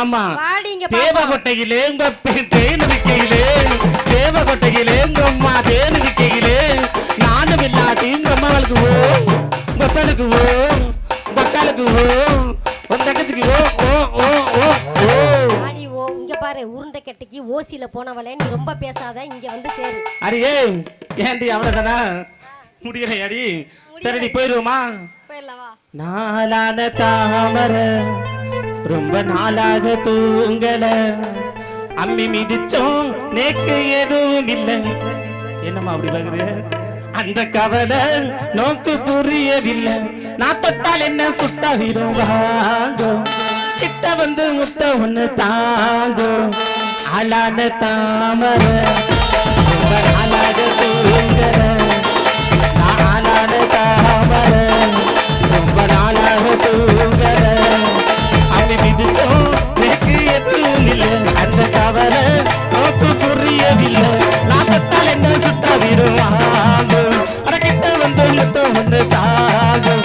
ஆமா. தேவகொட்டையிலே உங்க தேன் விக்கையிலே. தேவகொட்டையிலே உங்க அம்மா தேன் விக்கையிலே. நானும் இல்லாட்டி உங்க அம்மாவுக்கு ஓ உங்க அப்பனுக்கு ஓ உங்க அக்காளுக்கு ஓ உன் தங்கச்சிக்கு ஓ ஓ ஓ ஓ ஓ. இங்க பாரு உருண்டை கெட்டைக்கு ஓசில போனவளே நீ ரொம்ப பேசாத இங்க வந்து சேரு. அடியே ஏன்டி அவ்வளவுதானா? முடியலையாடி? சரி நீ போயிருவோமா? போயிடலவா நாளான தாமர. ரொம்ப நாளாக தூங்கல. அம்மி மிதிச்சோம் நேக்கு எதுவும் இல்லை. என்னம்மா அப்படி பாக்குது அந்த கவலை நோக்கு புரியவில்லை. நான் தொட்டால் என்ன சுட்டா விடும் வாங்கோ. கிட்ட வந்து முத்த ஒண்ணு தாங்கோ. அலான தாமரை. அட கிட்ட வந்து முத்தம் ஒன்று தாகம்